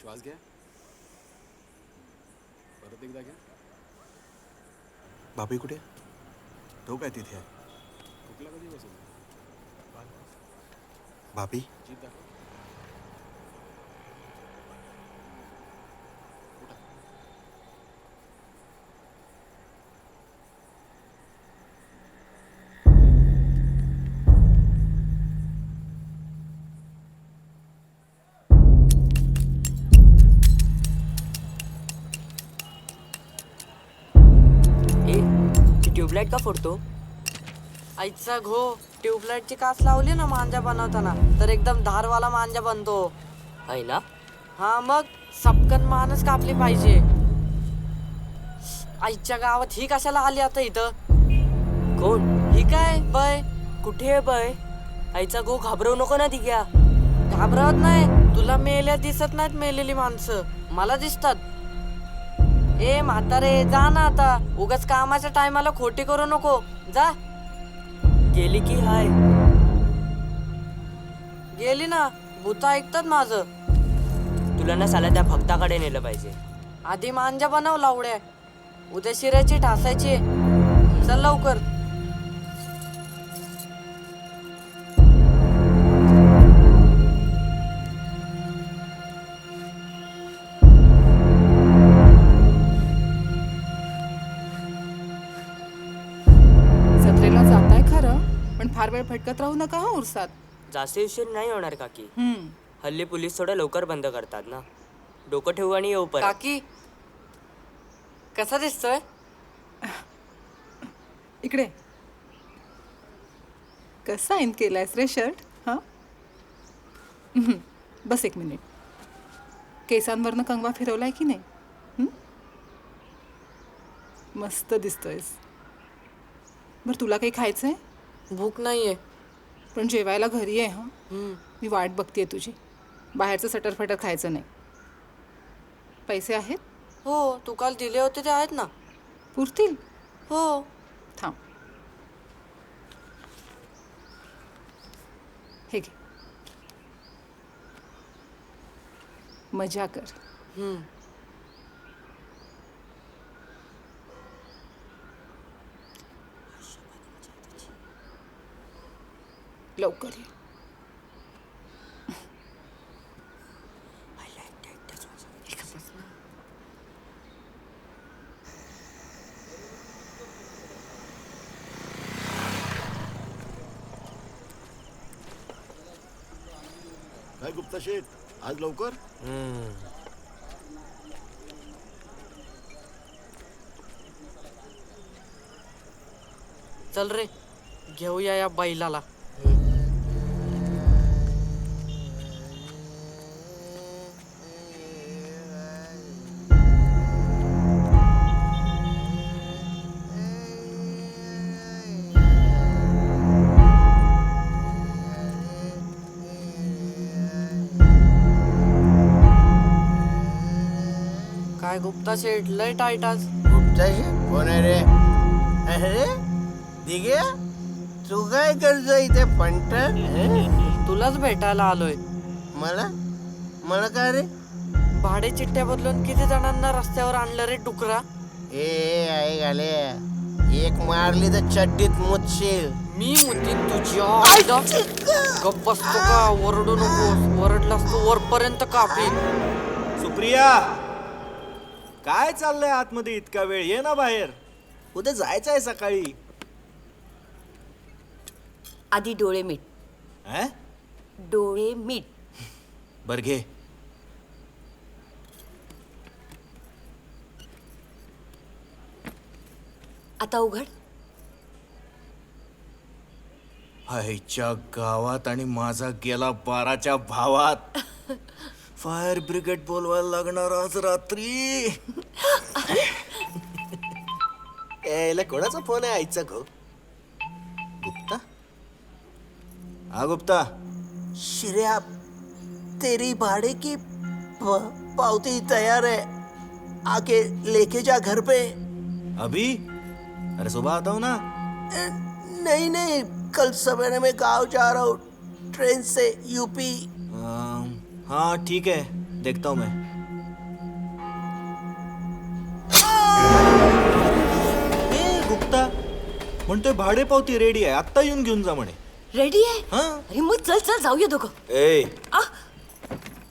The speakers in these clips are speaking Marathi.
श्वास घ्या परत एकदा घ्या बाबी कुठे? तो काय तिथे आहे कुठला कधी बसेल बाबी जीप दाखव ट्यूबलाईट का फोडतो? आईचा घो ट्यूबलाईटची काच लावली ना मांजा बनवताना तर एकदम धारवाला मांजा बनतो. आहे ना हा मग सपकन मानच कापली पाहिजे. आईच्या गावात ही कशाला आली आता इथं? कोण? ही काय? बय? कुठे आहे बय? आईचा गो घाबरवू नको ना दिग्या. घाबरवत नाही. तुला मेल्या दिसत नाहीत मेलेली माणसं. मला दिसतात. ए म्हातारे जा ना आता. उगाच कामाच्या टायमाला खोटी करू नको. जा. गेली की हाय. गेली ना. भूत ऐकतात माझं. तुला ना साला त्या भक्ताकडे नेलं पाहिजे. आधी मांजा बनव लावड्या उद्या शिरायची ठासायची चल लवकर. फार वेळ भटकत राहू नका हा उरसात. जास्त उशीर नाही होणार काकी. हम्म. हल्ली पोलीस थोडं लवकर बंद करतात ना. डोकं ठेवू आणि येऊ परत. काकी कसा दिसतोय? इकडे. कसा इन केलायस रे शर्ट हा. बस एक मिनिट. केसांवरनं कंगवा फिरवलाय की नाही? मस्त दिसतोयस. बरं तुला काही खायचंय? भूक नाहीये. पण जेवायला घरी आहे हा. मी वाट बघते तुझी. बाहेरचं सटरफटर खायचं नाही. पैसे आहेत? हो तू काल दिले होते ते आहेत ना. पुरतील? हो. थांब. हे घे. मजा कर. हम्म. लवकर ये. काय गुप्ता शेठ आज लवकर? चल रे घेऊया या बैलाला. काय गुप्ता शेठ? लय टाईट आज. गुप्ताशी कोण आहे रे? अरे दिग्या तू काय करतो इथे फंट? तुलाच भेटायला आलोय. मला? मला काय रे? भाडे चिठ्ठ्या बदलून किती जणांना रस्त्यावर आणलं रे डुकरा? ए आई घाले एक मारली तर चड्डीत मुतशील. मी मुतीन तुझी. गप्प बसतो का? ओरडू नकोस. ओरडलास तू वरपर्यंत कापीन. सुप्रिया! काय चाललंय आतमध्ये इतका वेळ? ये ना बाहेर. उद्या जायचं आहे सकाळी. आधी डोळे अं? डोळे मीट. बर घे. आता उघड. आईच्या गावात आणि माझा गेला बाराच्या भावात. फायर ब्रिगेड बोलवायला लागणार आज रात्री. यायला कोणाचा फोन आहे आईचा गो? गुप्ता? हा गुप्ता. श्रेया तेरी भाड़े की प- पावती तैयार है आके लेके जा घर पे. अभी? अरे सुबह आता हूँ ना। नहीं नहीं कल सवेरे में गांव जा रहा हूँ ट्रेन से यूपी. हाँ ठीक है। देखता हूँ मैं। गुप्ता म्हणतोय भाडे पावती रेडी आहे. आत्ता येऊन घेऊन जा म्हणे. रेडी आहे? हा. अरे मग चल चल जाऊया दोघं. ए. आ.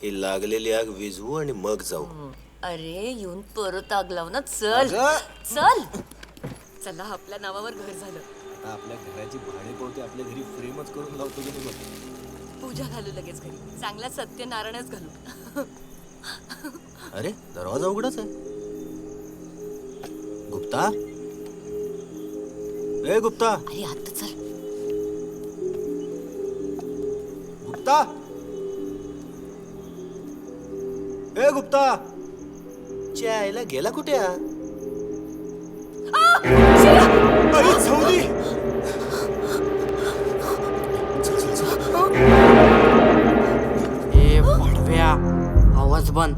ही लागलेली आग विझवू आणि मग जाऊ. अरे येऊन परत आग लाव ना चल. अगं. चल. चला आपल्या नावावर घर झालं. आपल्या घराची भाडे पावती आपल्या घरी फ्रेमच करून लावतो की बघ पूजा घालू लगेच घरी. चांगला सत्यनारायणच घालू. अरे दरवाजा उघडाच आहे. गुप्ता? ए गुप्ता! अरे आता चल. गुप्ता! ए गुप्ता! च्यायला गेला कुठे हा? बन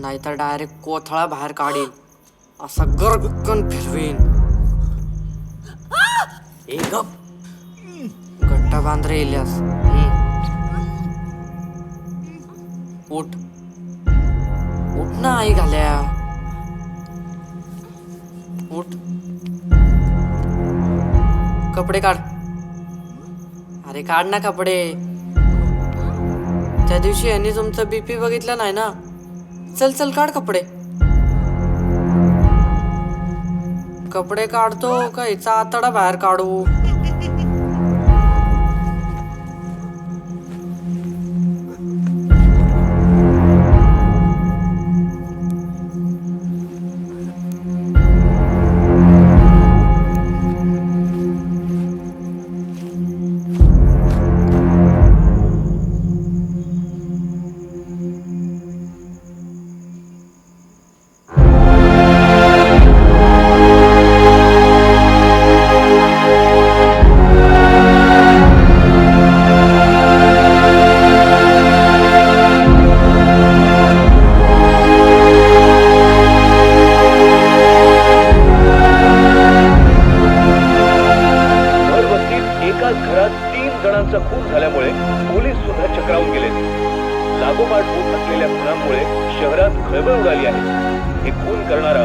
नाहीतर डायरेक्ट कोथळा बाहेर काढेन. असा गरकन फिरवीन. ए गप. घट्ट बांध रे इल्यास उठ. उठ ना आई घाल्या. उठ. कपडे काढ. अरे काढ ना कपडे. त्या दिवशी यांनी तुमचं बीपी बघितलं नाही ना? चल चल काढ कपडे. कपडे काढतो का हिचा आतडा बाहेर काढू? मुलाचा खून झाल्यामुळे पोलीस सुद्धा चक्रावून गेले. लागोपाठ होत असलेल्या खुनामुळे शहरात खळबळ उडाली आहे. हे खून करणारा